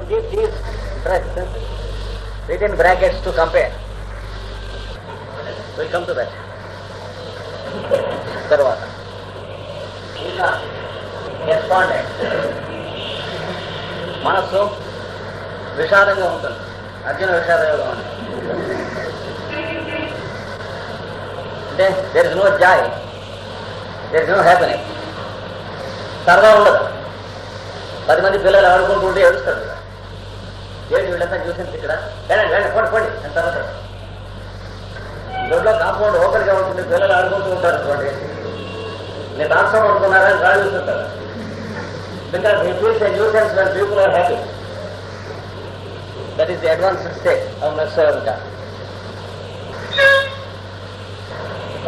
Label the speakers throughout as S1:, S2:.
S1: you keep these interests within brackets to compare. We'll come to that. తర్వాత respondent మనస్సు విషాదంగా ఉంటుంది అర్జున విషాదంగా ఉంది అంటే there is no joy there is no happiness సరదా ఉండదు పది మంది పిల్లలు ఆడుకుంటుంటే ఏడుస్తారు ఇదంతా చూసింది ఇక్కడ వెళ్ళండి వెళ్ళండి పోండి పోండి అని ఇంట్లో దొడ్లో కాంపౌండ్ ఓపెన్గా ఉంటుంది పిల్లలు ఆడుకుంటూ ఉంటారు అనుకోండి నేను రాష్ట్రం అనుకున్నారా అని రాళ్ళు చూస్తుంటారు because he feels and nuisance when people are happy that is the advance stage of next ఇంకా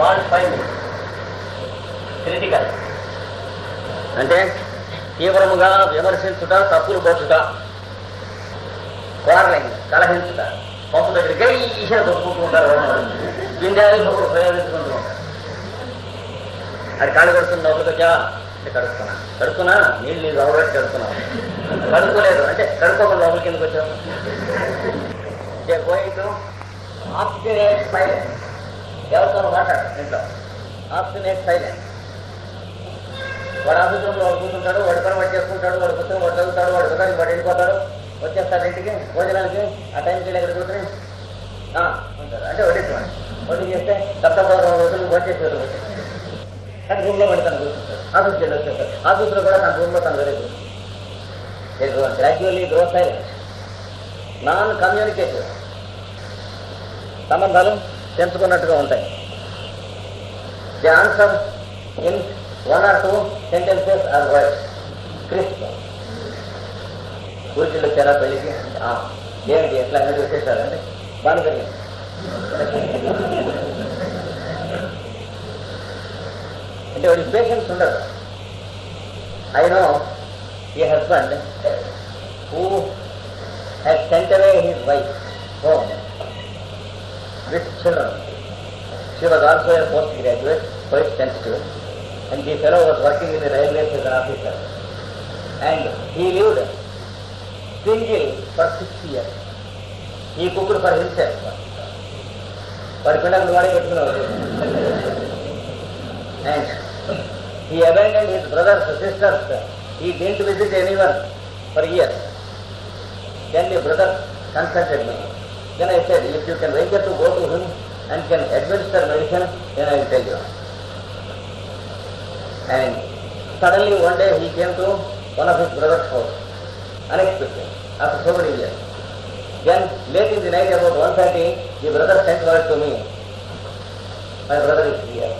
S1: పాయింట్ ఫైవ్ క్రిటికల్ అంటే తీవ్రముగా విమర్శించుట తప్పులు పోచుట కోరలైంది కలహించుట పంపు దగ్గర గైషా దొరుకుతూ ఉంటారు పిండాలి ఒకరు ప్రయోగించుకుంటూ ఉంటారు అది కాళ్ళు కడుతుంది కడుతున్నా ఒకరికొచ్చా అంటే కడుక్కున్నా కడుతున్నా నీళ్ళు నీళ్ళు అవడానికి కడుతున్నా కడుకోలేదు అంటే కడుక్కోకుండా కిందకి ఎందుకు వచ్చావు గోయింగ్ ఆప్షనేట్ సైలెంట్ ఎవరితో మాట్లాడారు ఇంట్లో ఆప్షనేట్ సైలెంట్ వాడు ఆఫీసులో వాడు కూర్చుంటాడు వాడు పని వాడు చేసుకుంటాడు వాడు పుస్తకం వాడు చదువుతాడు వాడు కదా వాడు వెళ్ళిపోతాడు వచ్చేస్తారు ఇంటికి భోజనానికి ఆ టైంకి వెళ్ళి ఎక్కడ కూర్చొని అంటే వడ్డించమని వడ్డీ చేస్తే తప్పకుండా రెండు రోజులు వడ్డేసేవారు కానీ రూమ్లో మళ్ళీ తను కూర్చుంటాడు ఆఫీస్కి వెళ్ళి ఆ ఆఫీస్లో కూడా తన రూమ్లో తను వెళ్ళి కూర్చుంటాడు గ్రాడ్యువల్లీ గ్రోత్ అయ్యి నాన్ కమ్యూనికేటివ్ సంబంధాలు పెంచుకున్నట్టుగా ఉంటాయి the answer in one or two sentences or words Christ ఊరికి వచ్చారా పెళ్ళికి ఏమిటి ఎట్లా అనేది వచ్చేసారండి బాగుంది అంటే వాడి పేషెంట్స్ ఉండదు అయినా ఈ husband who has sent away his wife home with children she was also a post graduate quite tenth And the fellow was working in the railway as an officer. And he singing for six years. He cooked for himself. and he abandoned his brothers, sisters. He didn't visit anyone for years. Then the brother consulted me. Then I said, if you can venture to go to him and can administer medicine, then I will tell you. And suddenly one day he came to one of his brother's house. unexpected, after so many years. Then late in the night about 1.30, the brother sent word to me, my brother is here.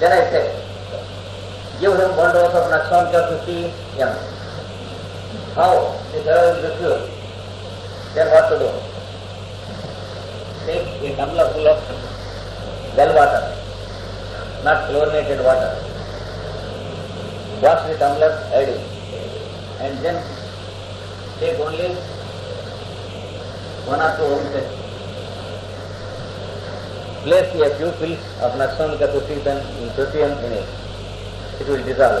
S1: Then I said, give him one dose of Naxon for 50 m. How? The fellow will refuse. Then what to do? Take a tumbler full of well water, not chlorinated water. Wash the tumbler daily and then एक only one or ओम से place या few fill अपना sun का तो season in twenty in it it will dissolve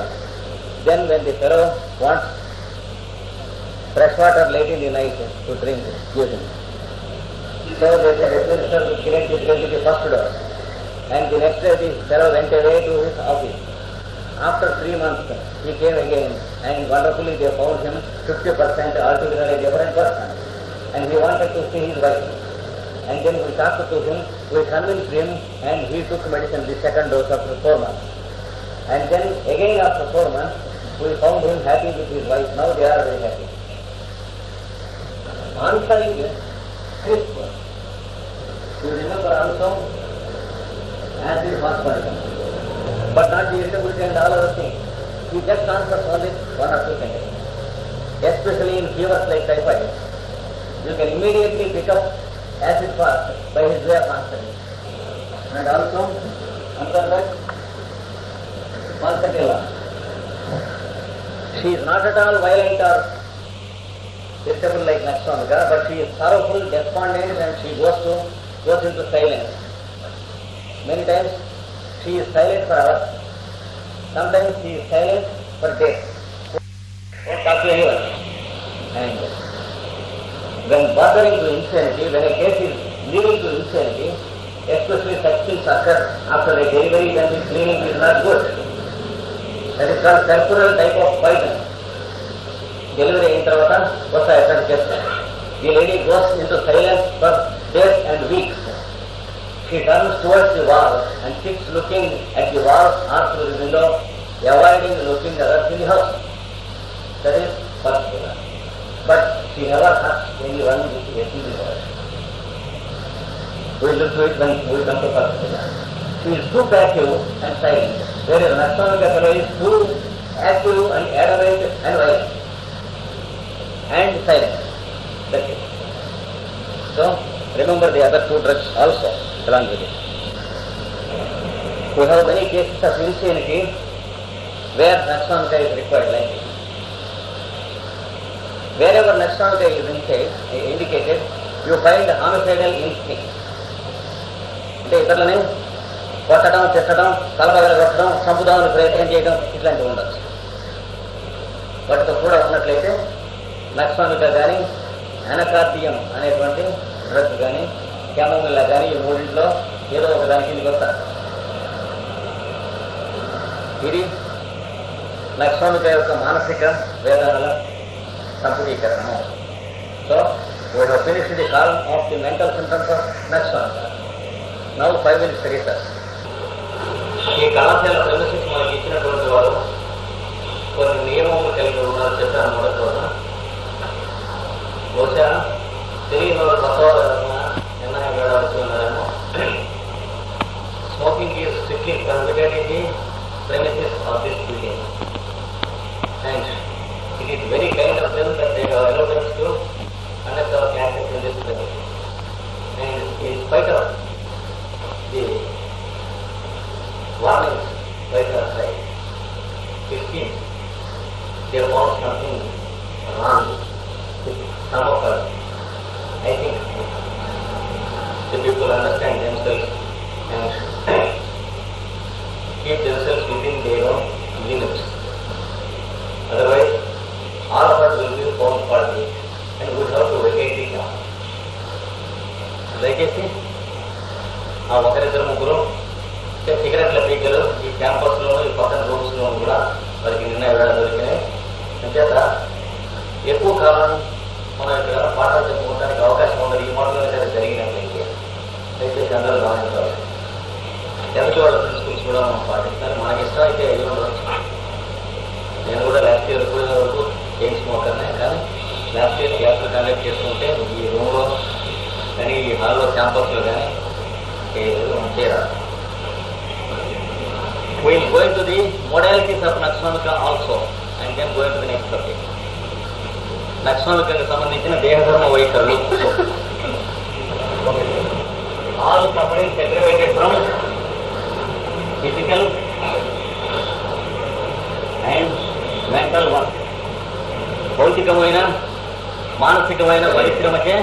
S1: then when the fellow wants fresh water let in the to drink using So they said, Mr. Kiran, you can do the first door. And the next day, the fellow went away to his office. After three months, he came again and wonderfully they found him 50% altogether a different person. And he wanted to see his wife. And then we talked to him, we convinced him and he took medicine, the second dose after four months. And then again after four months, we found him happy with his wife. Now they are very happy. Answer is Christmas. You remember also as it first person? But not the interpreter and all other things. He just answers only one or two things. Especially in fevers like typhoid, you can immediately pick up acid fast by his way of answering. And also, under that, Mansatila. She is not at all violent or irritable like next one, but she is sorrowful, despondent, and she goes to goes into silence. Many times She is silent for hours. Sometimes she is silent for days. Don't talk to anyone. And when bothering to insanity, when a case is leading to insanity, especially such things occur after a delivery then the cleaning is not good. That is called temporal type of poison. Delivery అయిన తర్వాత కొత్త attack చేస్తారు The lady goes into silence for days and weeks. She turns towards the wall and keeps looking at the wall or through the window, avoiding looking at us in the house. That is first pillar. But she never hurts anyone with getting the word. We look to it when we come to first pillar. She is too passive and silent, whereas Nastamika fellow is too active and arrogant and violent and silent. That's So remember the other two drugs also. అలాంటిది we have many cases of ఇన్సీనికి where next is required line wherever next on కై indicated you find homicidal instinct అంటే ఇతరులని కొట్టడం తిట్టడం కలప కొట్టడం చంపుదామని ప్రయత్నం చేయడం ఇట్లాంటివి ఉండొచ్చు వాటితో కూడా ఉన్నట్లయితే నక్సానిక కానీ అనకార్డియం అనేటువంటి డ్రగ్ కానీ ధ్యానంలో కానీ ఈ మూడింట్లో ఏదో ఒక దానికి మీకు వస్తారు ఇది లక్ష్మణుక యొక్క మానసిక వేదనల సంపుటీకరణము so we have finished the column of the mental symptoms of Lakshmanuka. Now five minutes research. ఈ కళాశాల ప్రదర్శించి మనకి ఇచ్చినటువంటి వారు కొన్ని నియమములు కలిగి ఉన్నారు చెప్పాను మొదటి రోజున బహుశా తెలియని వారు කරගන්න නැතත් ఎక్కువ కాలం మన ఇక్కడ మాట్లాడుకోవడానికి అవకాశం ఉండదు ఈ మాటలు సరే జరిగినట్లయితే దయచేసి అందరూ గమనించాలి ఎంత వాళ్ళ ప్రిన్సిపల్స్ కూడా మనం పాటిస్తారు మనకి ఇష్టం అయితే ఎల్లు నేను కూడా లాస్ట్ ఇయర్ కూడా వరకు చేయించి మోకర్నే కానీ లాస్ట్ ఇయర్ క్లాసులు కండక్ట్ చేస్తుంటే ఈ రూమ్లో కానీ ఈ హాల్లో క్యాంపస్లో కానీ చేయరాదు we'll go into the modalities of Lakshmika also and then go into the next subject. లక్షణాలకు సంబంధించిన దేహధర్మ వైఖరులు all suffering aggravated from physical and mental work భౌతికమైన మానసికమైన పరిశ్రమకే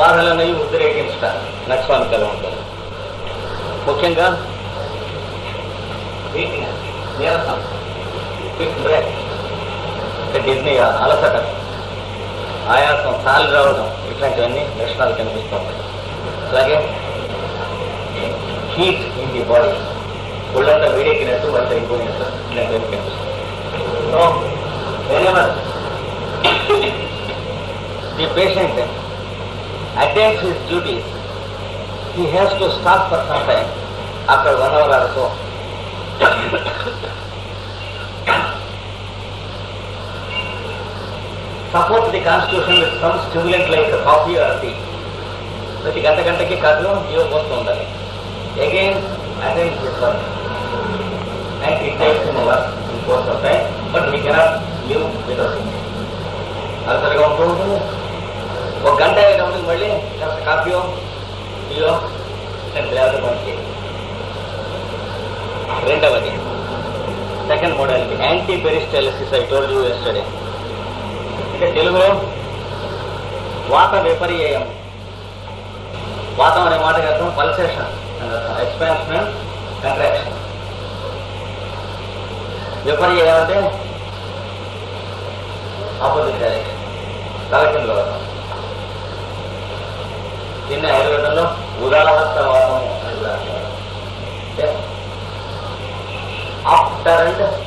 S1: బాధలనేవి ఉద్రేకించట లక్ష్యానికలు ఉంటారు ముఖ్యంగా eating, nearness, quick breath, డిజ్నీగా అలసట ఆయాసం సాలి రావడం ఇట్లాంటివన్నీ లక్షణాలు కనిపిస్తూ ఉంటాయి అలాగే హీట్ ఇన్ ది బాడీ ఒళ్ళంతా వేడెక్కినట్టు వంట అయిపోయినట్టు ఇట్లాంటివన్నీ కనిపిస్తుంది so whenever the patient attends his duties he has to stop for some time after one hour or so Suppose the constitution with some stimulant like a coffee or tea. ప్రతి గంట గంటకి కథలో జీవం వస్తూ ఉండాలి again again prefer and it takes hour in course of time but we cannot live without it అలసరిగా ఉంటూ ఉంటుంది ఒక గంట అయ్యేటప్పుడు మళ్ళీ కాఫీయో టీయో అండ్ లేకపోతే మనకి anti peristalsis I told you yesterday అంటే తెలుగులో వాత విపర్యయం వాతం అనే మాట అర్థం పల్సేషన్ ఎక్స్పాన్షన్ కంట్రాక్షన్ విపర్యయం అంటే ఆపోజిట్ డైరెక్షన్ కలకంలో చిన్న ఆయుర్వేదంలో ఉదాహరణ వాతం after and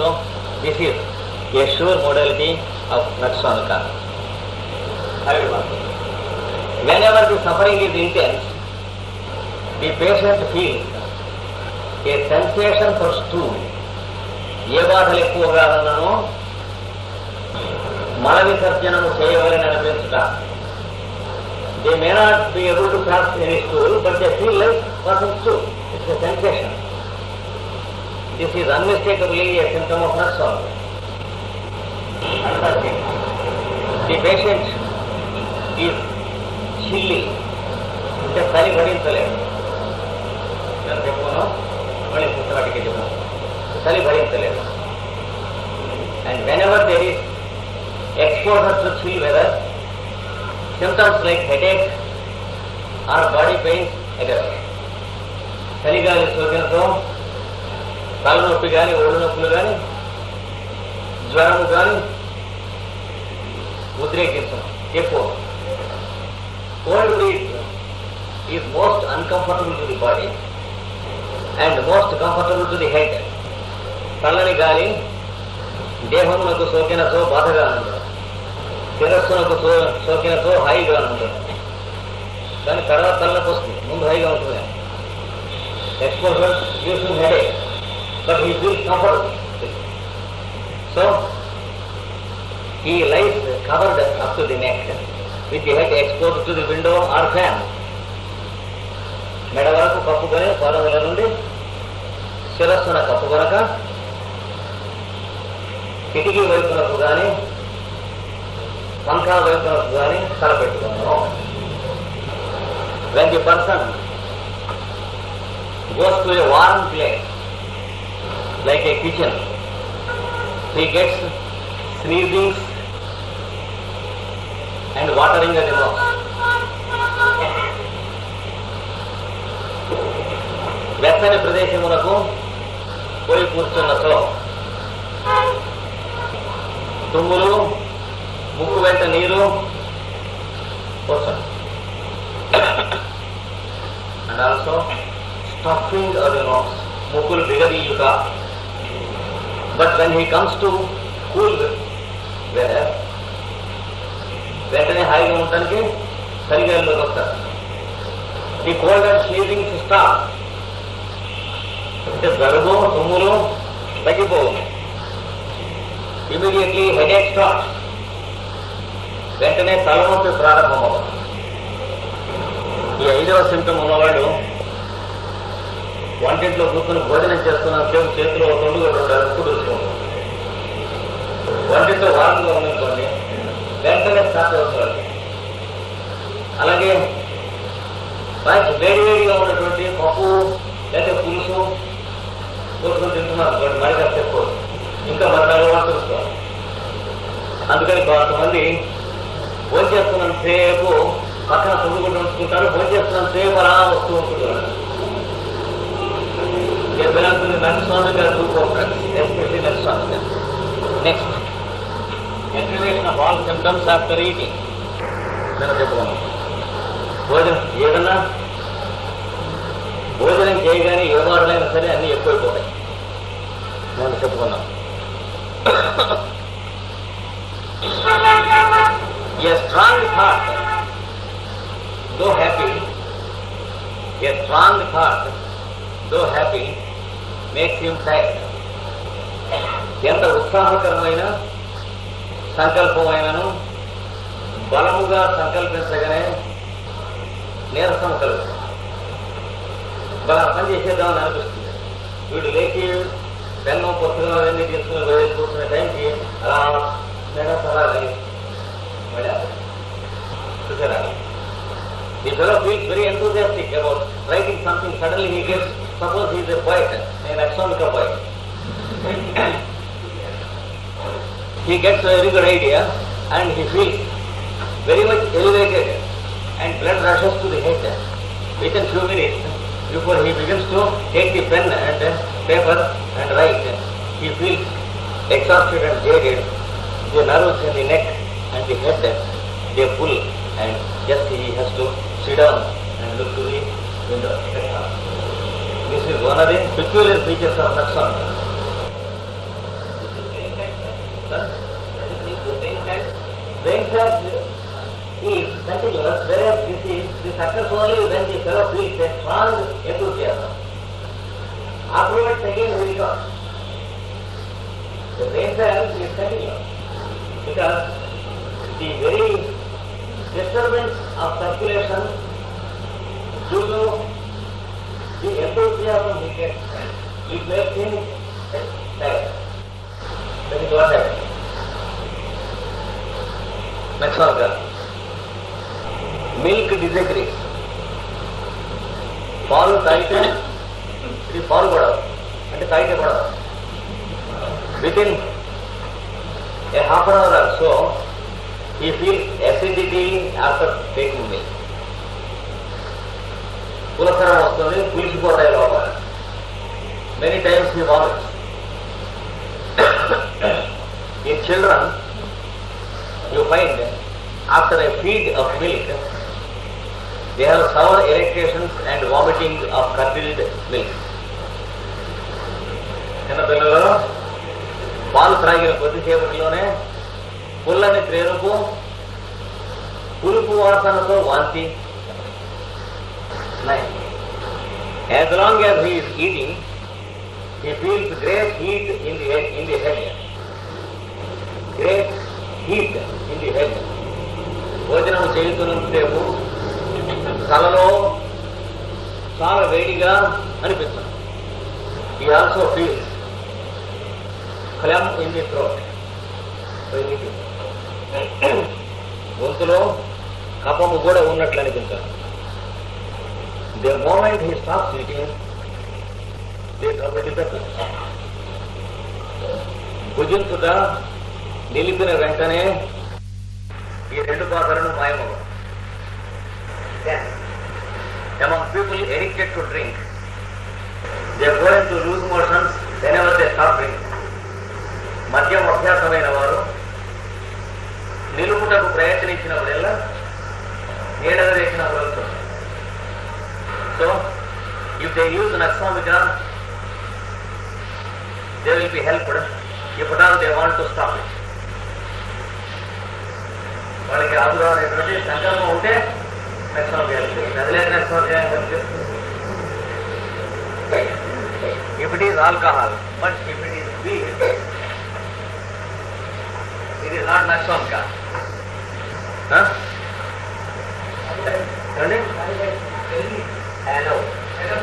S1: So this is a sure modality of Natsana karma. Everyone. Whenever the suffering is intense, the patient feels a sensation for stool. ఏ బాధలు ఎక్కువగా నన్ను మల విసర్జనము చేయవలని అనిపించుట they may not be able to cross any stool but they feel like person stool it's sensation This is unmistakably a symptom of nut sorrow. The patient is chilly, it is very ಜಪ್ಪನು ಒಳ್ಳೆ ಸುತ್ತಲಾಟಿಕೆ And whenever there is exposure to chill weather, symptoms like headache or body pain occur. ಚಳಿಗಾಲ ಸೋಕಿನದು తాలనో పరిగాలి ఓడినో పరిగాలి జ్వరం గన్ ఉత్రేకిస ఏకో కోర్డ్ రీట్ the most uncomfortable to the body and the most comfortable to the head తాలన ని గాని దేహమునకు సోకెన సో బాధ గాను దేహమునకు సోకెన సో హై గాను దన్ తర్వాతన కోస్ట్ ముంద హై గాఉత్రే expressions to head but he will suffer. So, he lies covered up to the neck, with the head exposed to the window or fan. మెడ వరకు కప్పుకొని పొరదల నుండి శిరస్సున కప్పుకొనక కిటికీ వైపునకు కానీ వంకా వైపునకు కానీ తలపెట్టుకున్నాను when the person goes to a warm place like a kitchen he gets sneezings and watering అని వెత్తని ప్రదేశములకు పోయి కూర్చున్న సో తుమ్ములు ముక్కు వెంట నీరు కూర్చోండి అండ్ ఆల్సో స్టఫింగ్ అది ముక్కులు బిగదీయుగా But when he comes to Kulg, where వెంటనే హాయిగా ఉండడానికి సరిగా వెళ్ళలోకి వస్తారు ఈ కోల్డ్ అండ్ స్లీపింగ్ సిస్టమ్ అంటే జలుబు తుమ్ములు తగ్గిపోవు ఇమీడియట్లీ హెడేక్ స్టార్ట్ వెంటనే తలనొప్పి ప్రారంభమవుతుంది ఈ ఐదవ సిమ్టమ్ ఉన్నవాళ్ళు వంటింట్లో కూర్చొని భోజనం చేస్తున్న సేపు చేతిలో తొండుగా రెండు అరుపులు వస్తున్నాం వంటింట్లో వారంగా ఉందనుకోండి వెంటనే స్టార్ట్ అవుతున్నారు అలాగే మంచి వేడివేడిగా ఉన్నటువంటి పప్పు లేదా పులుసు కూర్చొని తింటున్నారు మరిగా చెప్పుకోవచ్చు ఇంకా మన కూడా తెలుసుకోవాలి అందుకని కొంతమంది భోజనం చేస్తున్నంతసేపు పక్కన తొండుకుంటూ ఉంచుకుంటారు భోజనం చేస్తున్నంతసేపు అలా వస్తూ ఉంటుంది economical to progress, especially menstruation. Next, attenuation of all symptoms after eating. నేను చెప్పుకున్నాను భోజనం ఏదన్నా భోజనం చేయగానే ఏ వాడలైనా సరే అన్నీ ఎక్కువైపోతాయి నేను చెప్పుకున్నాను A strong thought, though happy, a strong thought, though happy, उत्साहकमें संकल्प बलम का संकल्प नीरस कल अर्थंसा वीडू लेकिन बेन पुस्तकों टाइम की अलाजरा feel very enthusiasm about writing something suddenly he get suppose his a point electronic way. he gets a very good idea and he feels very much elevated and blood rushes to the head within few minutes before he begins to take the pen and paper and write. He feels exhausted and jaded. The nerves in the neck and the head they pull and just he has to sit down and look to the window. This is honoring peculiar features of Lakshman. Venkat is continuous, whereas this is this occurs only when the fellow feels a strong enthusiasm. Afterwards again we return. The venkat is continuous because the very disturbance of circulation Amen. children, you find after a feed of milk, they have sour irritations and vomiting of curdled milk. చిన్న పిల్లలు పాలు త్రాగిన కొద్దిసేపట్లోనే పుల్లని ప్రేరుకు పులుపు వాసనతో వాంతి As long as he is eating, he feels great heat in the, in the head. Great heat in the head భోజనం చేయుతుంటేము కలలో చాలా వేడిగా అనిపిస్తుంది he also feels clam in the throat గొంతులో కపము కూడా ఉన్నట్లు అనిపిస్తారు the moment he stop eating భుజించుట నిలిపిన వెంటనే ఈ రెండు బాధలను మాయమవు among people addicted to drink they are going to lose motions whenever they stop drinking మద్యం అభ్యాసమైన వారు నిలుపుటకు ప్రయత్నించిన వారెల్లా నీడవేసిన వారు so if they use nux vomica they will be helped if at all they want to stop it. ಅವರಿಗೆ ಆಧಾರಕ್ಕೆ ಸಹಾಯ ಮಾಡುತ್ತೆ ಫೆನಾಬಿಯಲ್ Narendra ಸಾರ್್ಯಾ exit it is alcohol but it is beer ಇದೆ ಲಾರ್ಜ್ ನಕ್ಷಾ ಅಂತ ಹಾಣೇ hello hello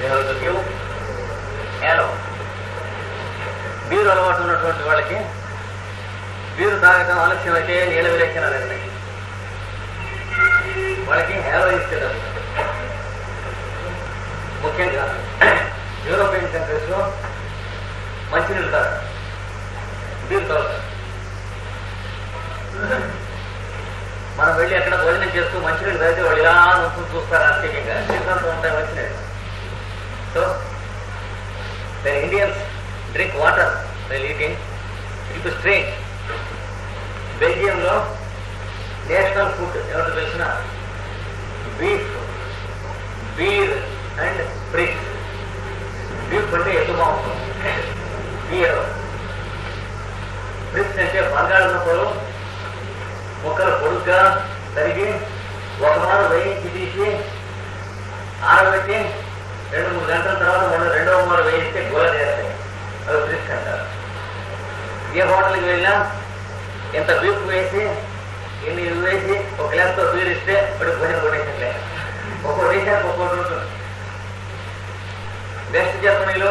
S1: hello hello beer ಅಲಗುತ್ತಿರೋಣ್ಠ್ ವಾಳ್ಕಿಗೆ వీరు తాగటం అయితే నీళ్ళ విలేచనాలు వెళ్తాయి వాళ్ళకి హేళ ఇచ్చేటప్పుడు ముఖ్యంగా యూరోపియన్ కంట్రీస్లో మంచినీళ్ళు తాగు బీరు తాగుతారు మనం వెళ్ళి ఎక్కడ భోజనం చేస్తూ మంచినీళ్ళు తాగితే వాళ్ళు ఇలా నొప్పులు చూస్తారు ఆర్థికంగా జీవితంతో ఉంటాయి మంచినీళ్ళు so the Indians drink water then లీటింగ్ it strange బెల్జియంలో నేషనల్ ఫుడ్ ఎవరు తెలిసిన beef beer and brick beef అంటే ఎందుకు బాగుంటుంది బీర్ బ్రిక్స్ అంటే బంగాళదుంపలు మొక్కలు పొడుగ్గా తరిగి ఒక వారం వేయించి తీసి ఆరబెట్టి రెండు మూడు గంటల తర్వాత మనం రెండవ వారం వేయిస్తే గోల చేస్తాయి అవి బ్రిక్స్ అంటారు ఏ హోటల్కి వెళ్ళినా ఎంత తూర్పు వేసి ఇన్ని ఇల్లు వేసి ఒక గ్లాస్తో తూరిస్తే ఇస్తే ఇప్పుడు భోజనం కొనేసిందే ఒక్కో దేశానికి ఒక్కోటి ఉంటుంది వెస్ట్ జర్మనీలో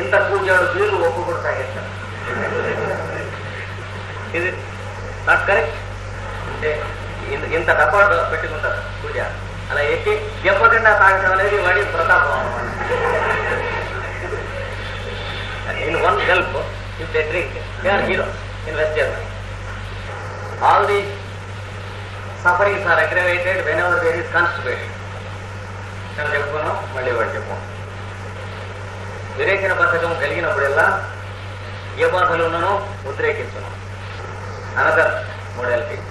S1: ఇంత కూర్చోడు బీర్లు ఒక్కొక్కరు తాగేస్తారు ఇది నాట్ కరెక్ట్ అంటే ఇంత డబ్బా పెట్టుకుంటారు పూజ అలా ఎక్కి చెప్పకుండా తాగడం అనేది వాడి ప్రతాపం in one help if they drink they are heroes invest చేద్దాం all the sufferings are aggravated whenever there is constitution ఇక్కడ చెప్పుకున్నాం మళ్ళీ ఒకటి చెప్పాం విరేచన పథకం కలిగినప్పుడల్లా ఏ బాధలు ఉన్నానో ఉద్రేకించను అనదర్ మోడల్